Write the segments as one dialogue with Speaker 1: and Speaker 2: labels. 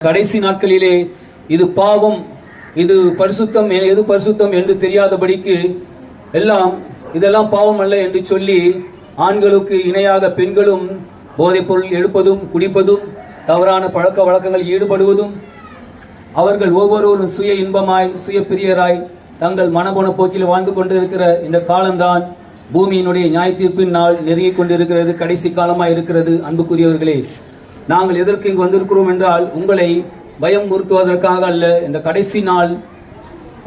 Speaker 1: கடைசி நாட்களிலே இது பாவம் இது பரிசுத்தம் எது பரிசுத்தம் என்று தெரியாதபடிக்கு எல்லாம் இதெல்லாம் பாவம் அல்ல என்று சொல்லி ஆண்களுக்கு இணையாக பெண்களும் போதைப்பொருள் எடுப்பதும் குடிப்பதும் தவறான பழக்க வழக்கங்களில் ஈடுபடுவதும் அவர்கள் ஒவ்வொருவரும் சுய இன்பமாய் சுய பிரியராய் தங்கள் மனபோன போக்கில் வாழ்ந்து கொண்டிருக்கிற இந்த காலம்தான் பூமியினுடைய நியாய தீர்ப்பின் நாள் நெருங்கிக் கொண்டிருக்கிறது கடைசி காலமாய் இருக்கிறது. அன்புக்குரியவர்களே நாங்கள் எதற்கு இங்கு வந்திருக்கிறோம் என்றால் உங்களை பயம் முறுத்துவதற்காக அல்ல. இந்த கடைசி நாள்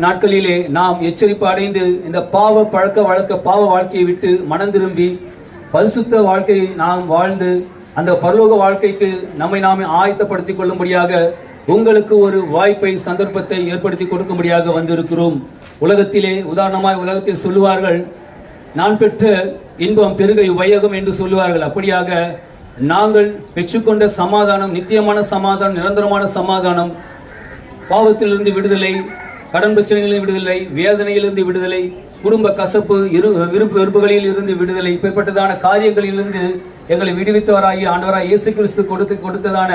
Speaker 1: நாட்களிலே நாம் எச்சரிப்பு அடைந்து இந்த பாவ பழக்க வழக்க பாவ வாழ்க்கையை விட்டு மனம் திரும்பி பரிசுத்த வாழ்க்கையை நாம் வாழ்ந்து அந்த பரலோக வாழ்க்கைக்கு நம்மை நாமே ஆயத்தப்படுத்திக் கொள்ளும்படியாக உங்களுக்கு ஒரு வாய்ப்பை சந்தர்ப்பத்தை ஏற்படுத்தி கொடுக்கும்படியாக வந்திருக்கிறோம். உலகத்திலே உதாரணமாய் உலகத்தில் சொல்லுவார்கள் நான் பெற்ற இன்பம் பெருகை வையகம் என்று சொல்லுவார்கள். அப்படியாக நாங்கள் பெற்றுக்கொண்ட சமாதானம் நித்தியமான சமாதானம் நிரந்தரமான சமாதானம் பாவத்திலிருந்து விடுதலை கடன் பிரச்சனைகளிலிருந்து விடுதலை வேதனையிலிருந்து விடுதலை குடும்ப கசப்பு இரு விருப்பு வெறுப்புகளில் இருந்து விடுதலை இப்படிப்பட்டதான காரியங்களிலிருந்து எங்களை விடுவித்தவராகி ஆண்டவராக இயேசு கிறிஸ்து கொடுத்து கொடுத்ததான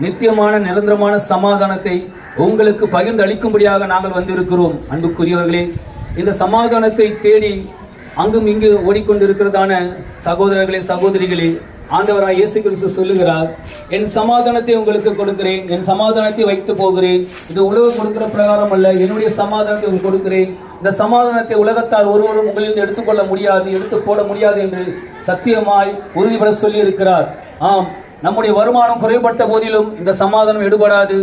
Speaker 1: நித்தியமான நிரந்தரமான சமாதானத்தை உங்களுக்கு பகிர்ந்து அளிக்கும்படியாக நாங்கள் வந்திருக்கிறோம். அன்புக்குரியவர்களே இந்த சமாதானத்தை தேடி அங்கும் இங்கு ஓடிக்கொண்டிருக்கிறதான சகோதரர்களே சகோதரிகளே ஆண்டவராய் இயேசு கிறிஸ்து சொல்லுகிறார் என் சமாதானத்தை உங்களுக்கு கொடுக்கிறேன் என் சமாதானத்தை வைத்து போகிறேன். இது உலகம் கொடுக்கிற பிரகாரம் அல்ல என்னுடைய சமாதானத்தை உங்களுக்கு கொடுக்கிறேன். இந்த சமாதானத்தை உலகத்தார் ஒருவரும் உங்களில் எடுத்துக்கொள்ள முடியாது எடுத்து போட முடியாது என்று சத்தியமாய் உறுதிபட சொல்லி இருக்கிறார் ஆம் நம்முடைய வருமானம் குறைபட்ட போதிலும் இந்த சமாதானம் எடுபடாது.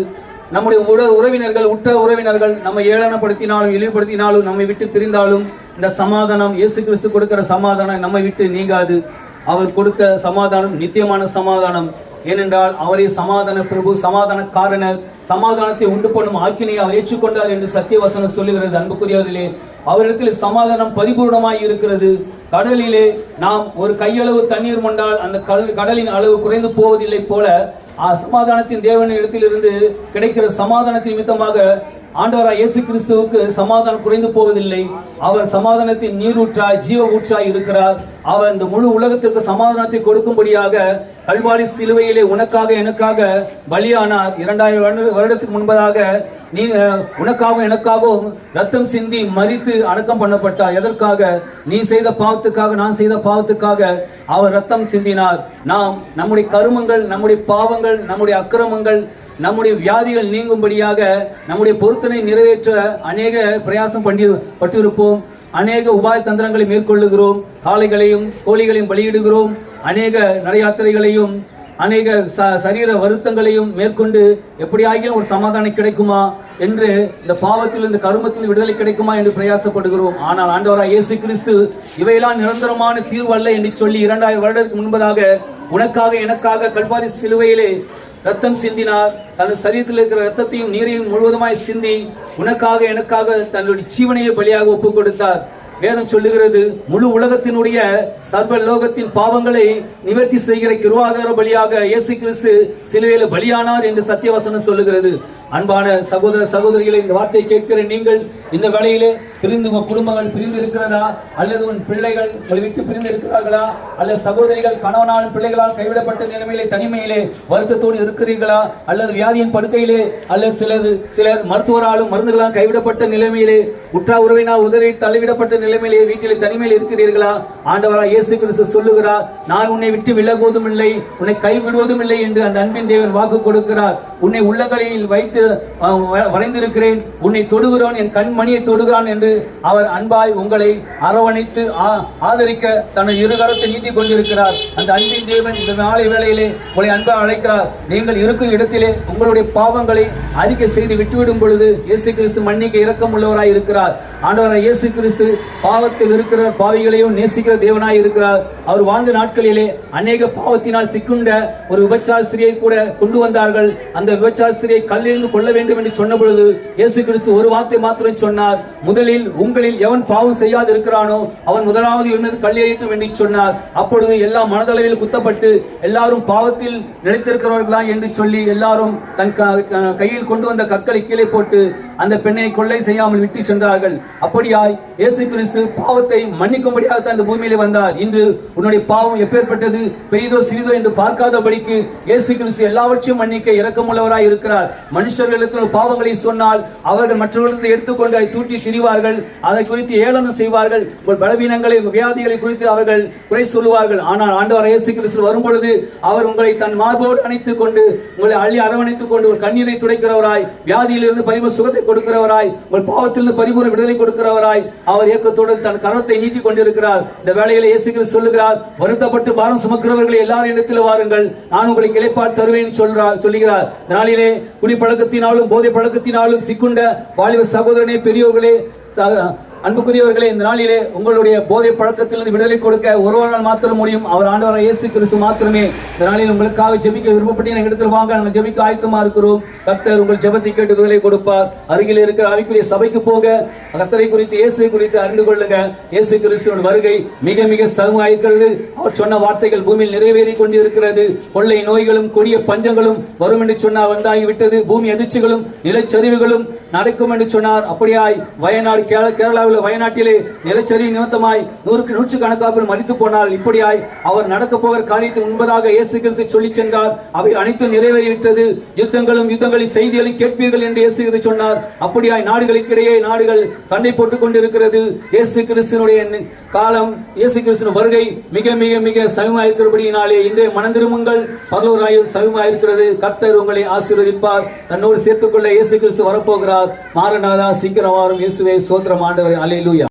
Speaker 1: நம்முடைய உட உறவினர்கள் உற்ற உறவினர்கள் நம்மை ஏளனப்படுத்தினாலும் இழிவுபடுத்தினாலும் நம்மை விட்டு பிரிந்தாலும் இந்த சமாதானம் இயேசு கிறிஸ்து கொடுக்கிற சமாதானம் நம்மை விட்டு நீங்காது. அவர் கொடுத்த சமாதானம் நித்தியமான சமாதானம். ஏனென்றால் அவரே சமாதான பிரபு சமாதான காரணர் சமாதானத்தை உண்டு பண்ணும் ஆக்கினை அவர் ஏற்றுக்கொண்டார் என்று சத்தியவசனம் சொல்லுகிறது அன்புக்குரியவர்களே. அவரிடத்தில் சமாதானம் பரிபூர்ணமாய் இருக்கிறது. கடலிலே நாம் ஒரு கையளவு தண்ணீர் கொண்டால் அந்த கடலின் அளவு குறைந்து போவதில்லை போல சமாதானத்தின் தேவனின் இடத்திலிருந்து கிடைக்கிற சமாதானத்தின் நிமித்தமாக ஆண்டவராய் இயேசு கிறிஸ்துவுக்கு சமாதானம் குறைந்து போவதில்லை. அவர் சமாதானத்தின் நீரூற்றாய் ஜீவ ஊற்றாய் இருக்கிறார். அவர் இந்த முழு உலகத்திற்கு சமாதானத்தை கொடுக்கும்படியாக கல்வாரி சிலுவையிலே உனக்காக எனக்காக பலியானார். இரண்டாயிரம் வருடத்துக்கு முன்பதாக நீ உனக்காகவும் எனக்காகவும் ரத்தம் சிந்தி மறித்து அடக்கம் பண்ணப்பட்டார். எதற்காக? நீ செய்த பாவத்துக்காக நான் செய்த பாவத்துக்காக அவர் ரத்தம் சிந்தினார். நாம் நம்முடைய கருமங்கள் நம்முடைய பாவங்கள் நம்முடைய அக்கிரமங்கள் நம்முடைய வியாதிகள் நீங்கும்படியாக நம்முடைய பொருத்தனை நிறைவேற்ற அநேக பிரயாசம் பண்ணி பட்டிருப்போம். அநேக உபாய தந்திரங்களை மேற்கொள்ளுகிறோம். காளைகளையும் கோழிகளையும் பலியிடுகிறோம். அநேக நடையாத்திரைகளையும் அநேக ச- சரீர வருத்தங்களையும் மேற்கொண்டு எப்படியாகிலும் ஒரு சமாதானம் கிடைக்குமா என்று இந்த பாவத்தில் இந்த கருமத்தில் விடுதலை கிடைக்குமா என்று பிரயாசப்படுகிறோம். ஆனால் ஆண்டவராய் இயேசு கிறிஸ்து இவையெல்லாம் நிரந்தரமான தீர்வு அல்ல என்று சொல்லி இரண்டாயிரம் வருடத்துக்கு முன்பதாக உனக்காக எனக்காக கல்வாரி சிலுவையிலே ரத்தம் சிந்தினார் தன் சரீரத்தில் இருக்கிற ரத்தத்தையும் நீரையும் முழுவதுமாய் சிந்தி உனக்காக எனக்காக தன்னுடைய ஜீவனையை பலியாக ஒப்புக் கொடுத்தார் வேதம் சொல்லுகிறது முழு உலகத்தினுடைய சர்வ லோகத்தின் பாவங்களை நிவர்த்தி செய்கிற கிருவாதார பலியாக இயேசு கிறிஸ்து சிலுவையில் பலியானார் என்று சத்தியவசனம் சொல்லுகிறது. அன்பான சகோதர சகோதரிகளை இந்த வார்த்தையை கேட்கிற நீங்கள் இந்த வேலையிலே பிரிந்து உங்க குடும்பங்கள் பிரிந்து இருக்கிறதா? அல்லது உன் பிள்ளைகள் உங்களை விட்டு பிரிந்து இருக்கிறார்களா? அல்லது சகோதரிகள் கணவனாலும் பிள்ளைகளால் கைவிடப்பட்ட நிலைமையிலே தனிமையிலே வருத்தத்தோடு இருக்கிறீர்களா? அல்லது வியாதியின் படுக்கையிலே அல்லது சிலர் சிலர் மருத்துவராலும் மருந்துகளால் கைவிடப்பட்ட நிலைமையிலே உற்றா உறவினால் உதறி தள்ளிவிடப்பட்ட நிலைமையிலே வீட்டிலே தனிமையில் இருக்கிறீர்களா? ஆண்டவரா இயேசு கிறிஸ்து சொல்லுகிறார் நான் உன்னை விட்டு விலகுவதும் இல்லை உன்னை கைவிடுவதும் இல்லை என்று அந்த அன்பின் தேவன் வாக்கு கொடுக்கிறார். உன்னை உள்ளங்களில் வைத்து வரைந்திருக்கிறேன். உன்னை தொடுகிறவன் என் கண்மணியை தொடுகிறான் என்று அவர் அன்பாய் உங்களை அரவணைத்து ஆதரிக்க தனது இருகரத்தை நீட்டிக் கொண்டிருக்கிறார். அந்த அன்பின் தேவன் இந்த மாலை வேளையிலே உங்களை அன்பாக அழைக்கிறார். நீங்கள் இருக்கும் இடத்திலே உங்களுடைய பாவங்களை அறிக்கை செய்து விட்டுவிடும் பொழுது இயேசு கிறிஸ்து மன்னிக்க இரக்கம் உள்ளவராய் இருக்கிறார். ஆண்டவராய் இயேசு கிறிஸ்து பாவத்தில் இருக்கிற பாவிகளையும் நேசிக்கிற தேவனாய் இருக்கிறார். அவர் வாழ்ந்த நாட்களிலே அநேக பாவத்தினால் சிக்குண்ட ஒரு விபச்சாஸ்திரியை கூட கொண்டு வந்தார்கள். அந்த விபச்சார ஸ்திரியை கல்லிருந்து கொள்ள வேண்டும் என்று சொன்ன பொழுது இயேசு கிறிஸ்து ஒரு வார்த்தை மாத்திரம் சொன்னார். முதலில் உங்களில் எவன் பாவம் செய்யாது இருக்கிறானோ அவன் முதலாவது என் மீது என்று சொன்னார். அப்பொழுது எல்லா மனதளவில் குத்தப்பட்டு எல்லாரும் பாவத்தில் நிலைத்திருக்கிறவர்களா என்று சொல்லி எல்லாரும் தன் கையில் கொண்டு வந்த கற்களை கீழே போட்டு அந்த பெண்ணை கொள்ளை செய்யாமல் விட்டு சென்றார்கள். அப்படியாய் இயேசு கிறிஸ்து பாவத்தை மன்னிக்கும்படியாக தான் இந்த பூமியிலே வந்தார். இன்று உன்னுடைய பாவம் எப்பேற்பட்டது? பெரிதோ சிறிதோ என்று பார்க்காதபடிக்கு இயேசு கிறிஸ்து எல்லாவற்றையும் மன்னிக்க இறக்கமுள்ள இரக்கமுள்ளவராய் இருக்கிறார். மனுஷர்களுக்கு பாவங்களை சொன்னால் அவர்கள் மற்றவர்களிருந்து எடுத்துக்கொண்டு அதை தூட்டி திரிவார்கள். அதை குறித்து ஏளனம் செய்வார்கள். உங்கள் பலவீனங்களை உங்கள் வியாதிகளை குறித்து அவர்கள் குறை சொல்லுவார்கள். ஆனால் ஆண்டவர் இயேசு கிறிஸ்து வரும் பொழுது அவர் உங்களை தன் மார்போடு அணைத்துக் கொண்டு உங்களை அள்ளி அரவணைத்துக் கொண்டு உங்கள் கண்ணீரை துடைக்கிறவராய் வியாதியிலிருந்து பரிம சுகத்தை கொடுக்கிறவராய் உங்கள் பாவத்திலிருந்து பரிபூர்ண விடுதலை கொடுக்கிறவராய் அவர் இயக்கத்தோடு தன் கரத்தை நீட்டிக் கொண்டிருக்கிறார். இந்த வேளையில இயேசு கிறிஸ்து சொல்லுகிறார் வருத்தப்பட்டு பாரம் சுமக்கிறவர்களை எல்லாரும் இடத்தில் வாருங்கள். நான் உங்களுக்கு இளைப்பாட் தருவேன் சொல்றார் சொல்லுகிறார். நாளிலே குடிப்பழக்கத்தினாலும் போதை பழக்கத்தினாலும் சிக்குண்ட வாலிப சகோதரனே பெரியோர்களே அன்புக்குரியவர்களே இந்த நாளிலே உங்களுடைய போதை பழக்கத்திலிருந்து விடுதலை கொடுக்க ஒருவரால் மாத்திரம் முடியும் அவர் ஆண்டவர இயேசு கிறிஸ்து மாத்திரமே. இந்த நாளில் உங்களுக்காக ஜெபிக்க விருப்பப்பட்டு எடுத்து வாங்க. நாங்கள் ஜெபிக்க ஆயத்தமா இருக்கிறோம். கத்தர் உங்கள் ஜெபத்தை கேட்டு விடுதலை கொடுப்பார். அருகில் இருக்கிற அவைக்குரிய சபைக்கு போக கத்தரை குறித்து இயேசுவை குறித்து அறிந்து கொள்ளுங்க. இயேசு கிறிஸ்துவின் வருகை மிக மிக சமமாயிருக்கிறது அவர் சொன்ன வார்த்தைகள் பூமியில் நிறைவேறி கொண்டிருக்கிறது. கொள்ளை நோய்களும் கொடிய பஞ்சங்களும் வரும் என்று சொன்னார் வந்தாகி விட்டது பூமி அதிர்ச்சிகளும் நிலச்சரிவுகளும் நடக்கும் என்று சொன்னார். அப்படியாய் வயநாடு கேரளாவில் உள்ள வயநாட்டிலே நிலச்சரி நிமித்தமாய் நூறுக்கு நூற்று கணக்காக மறித்து போனார். இப்படியாய் அவர் நடக்க போகிற காரியத்தை உண்பதாக இயேசு கிறிஸ்து சொல்லி சென்றார். அவை அனைத்தும் நிறைவேறிவிட்டது. யுத்தங்களும் யுத்தங்களின் செய்திகளும் கேட்பீர்கள் என்று இயேசு கிறிஸ்து சொன்னார். அப்படியாய் நாடுகளுக்கிடையே நாடுகள் சண்டை போட்டுக் கொண்டிருக்கிறது. இயேசு கிறிஸ்துனுடைய காலம் இயேசு கிறிஸ்துவின் வருகை மிக மிக மிக சமமாயிருக்கிறபடியினாலே இன்றைய மனந்திருமுங்கள் பரலோராயில் சமமாயிருக்கிறது. கர்த்தர் உங்களை ஆசீர்வதிப்பார். தன்னோடு சேர்த்துக்கொள்ள இயேசு கிறிஸ்து வரப்போகிறார். மாரநாதா சீக்கிரம் வாரும் இயேசுவே சோத்திரம் ஆண்டவரை Haleluya.